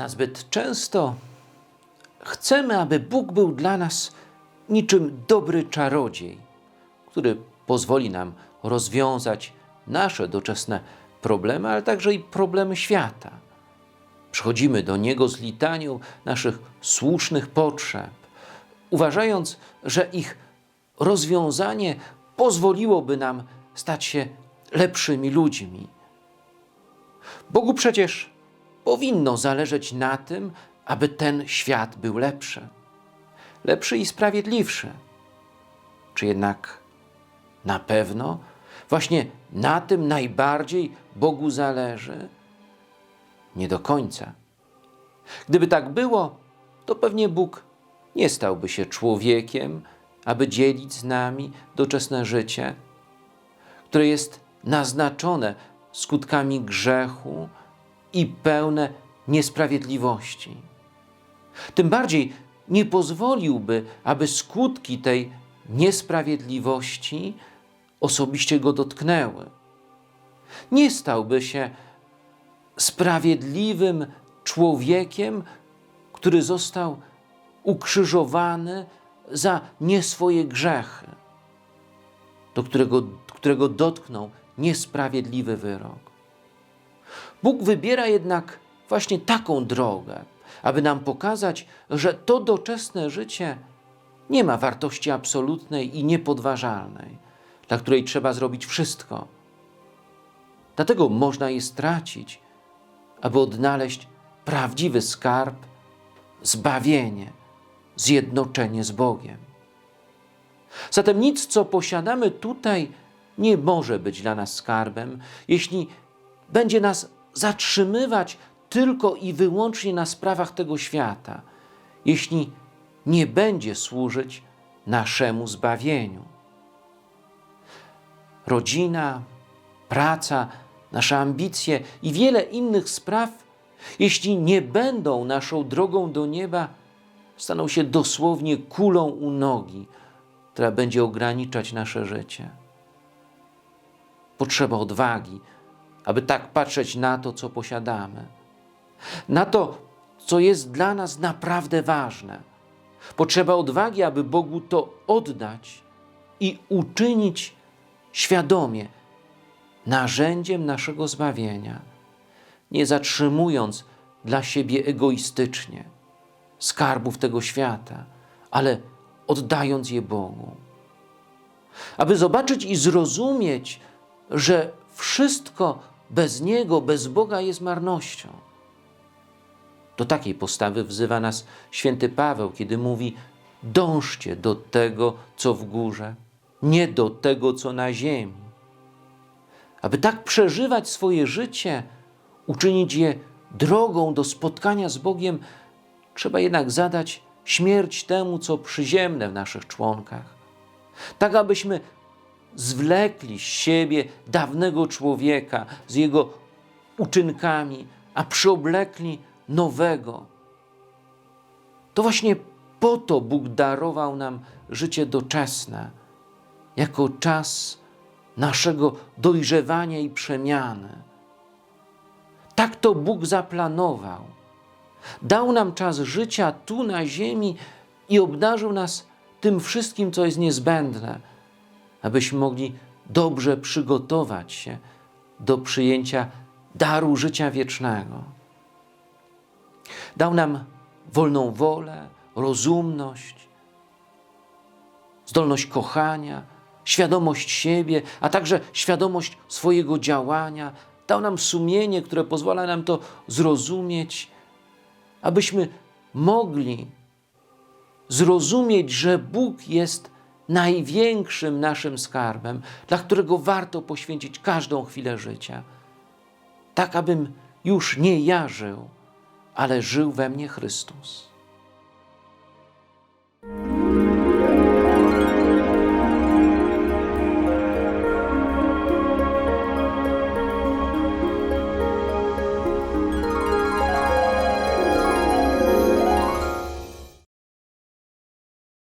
Nazbyt często chcemy, aby Bóg był dla nas niczym dobry czarodziej, który pozwoli nam rozwiązać nasze doczesne problemy, ale także i problemy świata. Przychodzimy do Niego z litanią naszych słusznych potrzeb, uważając, że ich rozwiązanie pozwoliłoby nam stać się lepszymi ludźmi. Bogu przecież powinno zależeć na tym, aby ten świat był lepszy, lepszy i sprawiedliwszy. Czy jednak na pewno właśnie na tym najbardziej Bogu zależy? Nie do końca. Gdyby tak było, to pewnie Bóg nie stałby się człowiekiem, aby dzielić z nami doczesne życie, które jest naznaczone skutkami grzechu i pełne niesprawiedliwości. Tym bardziej nie pozwoliłby, aby skutki tej niesprawiedliwości osobiście go dotknęły. Nie stałby się sprawiedliwym człowiekiem, który został ukrzyżowany za nie swoje grzechy, do którego, którego dotknął niesprawiedliwy wyrok. Bóg wybiera jednak właśnie taką drogę, aby nam pokazać, że to doczesne życie nie ma wartości absolutnej i niepodważalnej, dla której trzeba zrobić wszystko. Dlatego można je stracić, aby odnaleźć prawdziwy skarb, zbawienie, zjednoczenie z Bogiem. Zatem nic, co posiadamy tutaj, nie może być dla nas skarbem, jeśli będzie nas zatrzymywać tylko i wyłącznie na sprawach tego świata, jeśli nie będzie służyć naszemu zbawieniu. Rodzina, praca, nasze ambicje i wiele innych spraw, jeśli nie będą naszą drogą do nieba, staną się dosłownie kulą u nogi, która będzie ograniczać nasze życie. Potrzeba odwagi, aby tak patrzeć na to, co posiadamy, na to, co jest dla nas naprawdę ważne. Potrzeba odwagi, aby Bogu to oddać i uczynić świadomie narzędziem naszego zbawienia, nie zatrzymując dla siebie egoistycznie skarbów tego świata, ale oddając je Bogu. Aby zobaczyć i zrozumieć, że wszystko bez Niego, bez Boga jest marnością. Do takiej postawy wzywa nas święty Paweł, kiedy mówi: Dążcie do tego, co w górze, nie do tego, co na ziemi. Aby tak przeżywać swoje życie, uczynić je drogą do spotkania z Bogiem, trzeba jednak zadać śmierć temu, co przyziemne w naszych członkach. Tak, abyśmy zwlekli z siebie dawnego człowieka z jego uczynkami, a przyoblekli nowego. To właśnie po to Bóg darował nam życie doczesne, jako czas naszego dojrzewania i przemiany. Tak to Bóg zaplanował. Dał nam czas życia tu na ziemi i obdarzył nas tym wszystkim, co jest niezbędne, abyśmy mogli dobrze przygotować się do przyjęcia daru życia wiecznego. Dał nam wolną wolę, rozumność, zdolność kochania, świadomość siebie, a także świadomość swojego działania. Dał nam sumienie, które pozwala nam to zrozumieć, abyśmy mogli zrozumieć, że Bóg jest największym naszym skarbem, dla którego warto poświęcić każdą chwilę życia. Tak, abym już nie ja żył, ale żył we mnie Chrystus.